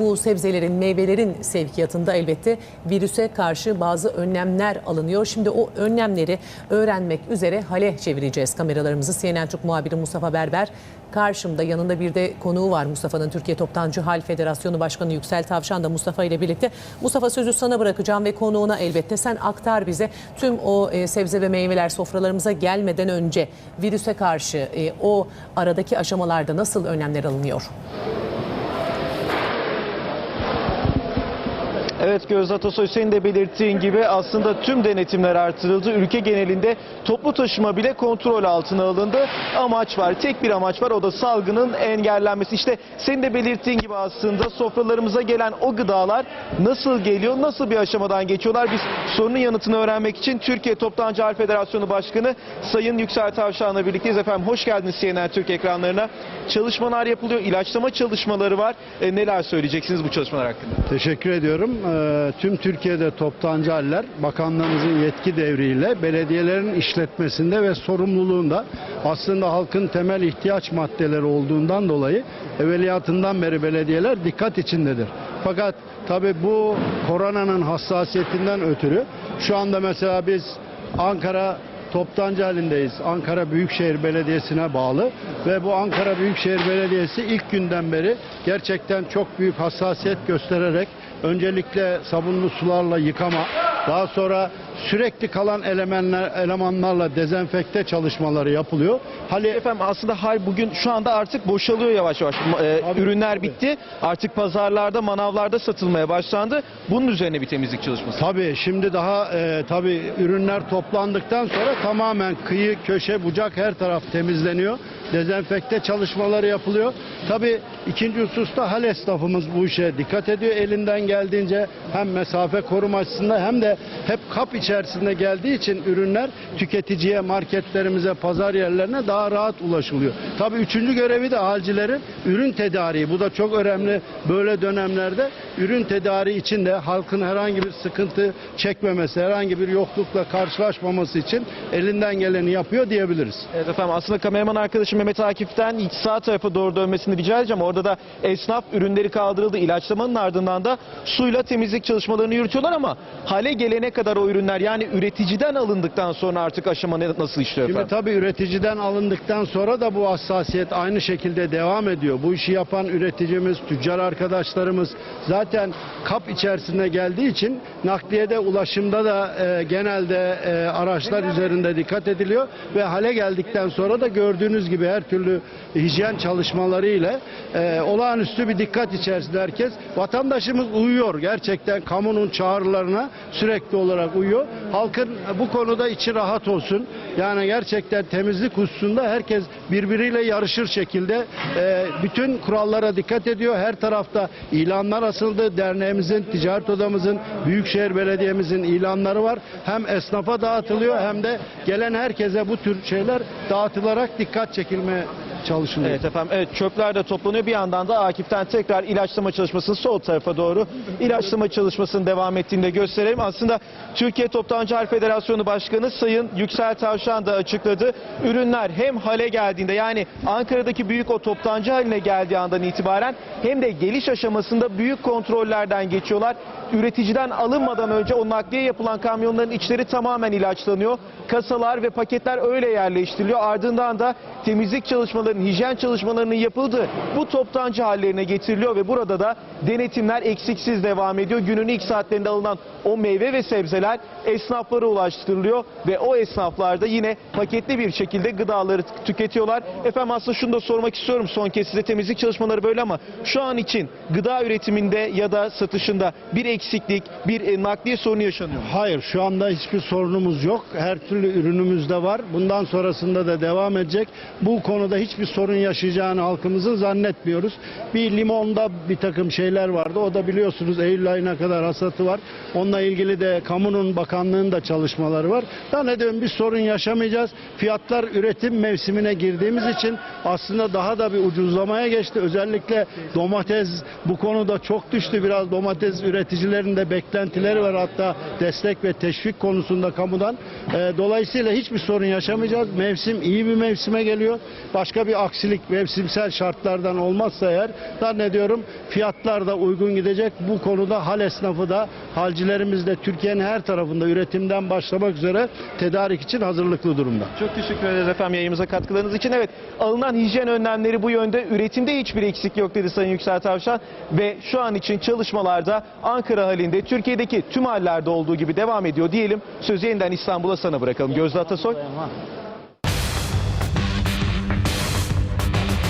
Bu sebzelerin, meyvelerin sevkiyatında elbette virüse karşı bazı önlemler alınıyor. Şimdi o önlemleri öğrenmek üzere hale çevireceğiz kameralarımızı. CNN Türk muhabiri Mustafa Berber karşımda. Yanında bir de konuğu var Mustafa'nın Türkiye Toptancı Hal Federasyonu Başkanı Yüksel Tavşan da Mustafa ile birlikte. Mustafa sözü sana bırakacağım ve konuğuna elbette sen aktar bize tüm o e, sebze ve meyveler sofralarımıza gelmeden önce virüse karşı e, o aradaki aşamalarda nasıl önlemler alınıyor? Evet Gözde Atasoy senin de belirttiğin gibi aslında tüm denetimler artırıldı. Ülke genelinde toplu taşıma bile kontrol altına alındı. Amaç var, tek bir amaç var o da salgının engellenmesi. İşte senin de belirttiğin gibi aslında sofralarımıza gelen o gıdalar nasıl geliyor, nasıl bir aşamadan geçiyorlar? Biz sorunun yanıtını öğrenmek için Türkiye Toptancı Hal Federasyonu Başkanı Sayın Yüksel Tavşan'la birlikteyiz. Efendim hoş geldiniz CNN Türk ekranlarına. Çalışmalar yapılıyor, ilaçlama çalışmaları var. E, neler söyleyeceksiniz bu çalışmalar hakkında? Teşekkür ediyorum. Ee, Tüm Türkiye'de toptancı haller bakanlığımızın yetki devriyle belediyelerin işletmesinde ve sorumluluğunda aslında halkın temel ihtiyaç maddeleri olduğundan dolayı evveliyatından beri belediyeler dikkat içindedir. Fakat tabi bu koronanın hassasiyetinden ötürü şu anda mesela biz Ankara toptancı halindeyiz. Ankara Büyükşehir Belediyesi'ne bağlı ve bu Ankara Büyükşehir Belediyesi ilk günden beri gerçekten çok büyük hassasiyet göstererek öncelikle sabunlu sularla yıkama, daha sonra sürekli kalan elemanlar, elemanlarla dezenfekte çalışmaları yapılıyor. Hali Efendim aslında hal bugün şu anda artık boşalıyor yavaş yavaş. Ee, Tabii, ürünler tabii. bitti. Artık pazarlarda, manavlarda satılmaya başlandı. Bunun üzerine bir temizlik çalışması. Tabii şimdi daha e, tabii ürünler toplandıktan sonra tamamen kıyı, köşe, bucak her taraf temizleniyor. Dezenfekte çalışmaları yapılıyor. Tabii ikinci hususta hal esnafımız bu işe dikkat ediyor. Elinden geldiğince hem mesafe koruma açısından hem de hep kap içerisinde geldiği için ürünler tüketiciye, marketlerimize, pazar yerlerine daha rahat ulaşılıyor. Tabii üçüncü görevi de halcilerin ürün tedariği. Bu da çok önemli böyle dönemlerde ürün tedariği için de halkın herhangi bir sıkıntı çekmemesi, herhangi bir yoklukla karşılaşmaması için elinden geleni yapıyor diyebiliriz. Evet efendim aslında kameraman arkadaşım Mehmet Akif'ten sağ tarafa doğru dönmesini rica edeceğim. Orada da esnaf ürünleri kaldırıldı. İlaçlamanın ardından da suyla temizlik çalışmalarını yürütüyorlar ama hale gelene kadar o ürünler yani üreticiden alındıktan sonra artık aşama nasıl işliyor Şimdi efendim? tabii üreticiden alındıktan sonra da bu hassasiyet aynı şekilde devam ediyor. Bu işi yapan üreticimiz, tüccar arkadaşlarımız zaten kap içerisinde geldiği için nakliyede, ulaşımda da e, genelde e, araçlar üzerinde dikkat ediliyor ve hale geldikten sonra da gördüğünüz gibi her türlü hijyen çalışmaları ile e, olağanüstü bir dikkat içerisinde herkes. Vatandaşımız uyuyor gerçekten kamunun çağrılarına sürekli olarak uyuyor. Halkın bu konuda içi rahat olsun. Yani gerçekten temizlik hususunda herkes birbiriyle yarışır şekilde e, bütün kurallara dikkat ediyor. Her tarafta ilanlar asıldı. Derneğimizin, ticaret odamızın, Büyükşehir Belediye'mizin ilanları var. Hem esnafa dağıtılıyor hem de gelen herkese bu tür şeyler dağıtılarak dikkat çekilmeye çalışılıyor. Evet efendim evet çöpler de toplanıyor. Bir yandan da Akif'ten tekrar ilaçlama çalışmasının sol tarafa doğru ilaçlama çalışmasının devam ettiğini de gösterelim. Aslında Türkiye Toptancı Hal Federasyonu Başkanı Sayın Yüksel Tavşan da açıkladı. Ürünler hem hale geldiğinde yani Ankara'daki büyük o toptancı haline geldiği andan itibaren hem de geliş aşamasında büyük kontrollerden geçiyorlar. Üreticiden alınmadan önce o nakliye yapılan kamyonların içleri tamamen ilaçlanıyor. Kasalar ve paketler öyle yerleştiriliyor. Ardından da temizlik çalışmalarının, hijyen çalışmalarının yapıldığı bu toptancı hallerine getiriliyor ve burada da denetimler eksiksiz devam ediyor. Günün ilk saatlerinde alınan o meyve ve sebzeler esnaflara ulaştırılıyor ve o esnaflar da yine paketli bir şekilde gıdaları tüketiyorlar. Efendim aslında şunu da sormak istiyorum son kez size temizlik çalışmaları böyle ama şu an için gıda üretiminde ya da satışında bir eksiklik, bir e, nakliye sorunu yaşanıyor. Hayır şu anda hiçbir sorunumuz yok. Her türlü ürünümüz de var. Bundan sonrasında da devam edecek. Bu konuda hiçbir sorun yaşayacağını halkımızın zannetmiyoruz. Bir limonda bir takım şeyler vardı. O da biliyorsunuz Eylül ayına kadar hasatı var. Onunla ilgili de kamunun bakanlığının da çalışmaları var. Zannediyorum bir sorun yaşamayacağız. Fiyatlar üretim mevsimine girdiğimiz için aslında daha da bir ucuzlamaya geçti. Özellikle domates bu konuda çok düştü. Biraz domates üreticilerin de beklentileri var. Hatta destek ve teşvik konusunda kamudan. Ee, dolayısıyla hiçbir sorun yaşamayacağız. Mevsim iyi bir mevsime geliyor. Başka bir bir aksilik mevsimsel şartlardan olmazsa eğer zannediyorum fiyatlar da uygun gidecek. Bu konuda hal esnafı da halcilerimiz de Türkiye'nin her tarafında üretimden başlamak üzere tedarik için hazırlıklı durumda. Çok teşekkür ederiz efendim yayınımıza katkılarınız için. Evet alınan hijyen önlemleri bu yönde üretimde hiçbir eksik yok dedi Sayın Yüksel Tavşan. Ve şu an için çalışmalarda Ankara halinde Türkiye'deki tüm hallerde olduğu gibi devam ediyor diyelim. Sözü yeniden İstanbul'a sana bırakalım. Gözde Atasoy.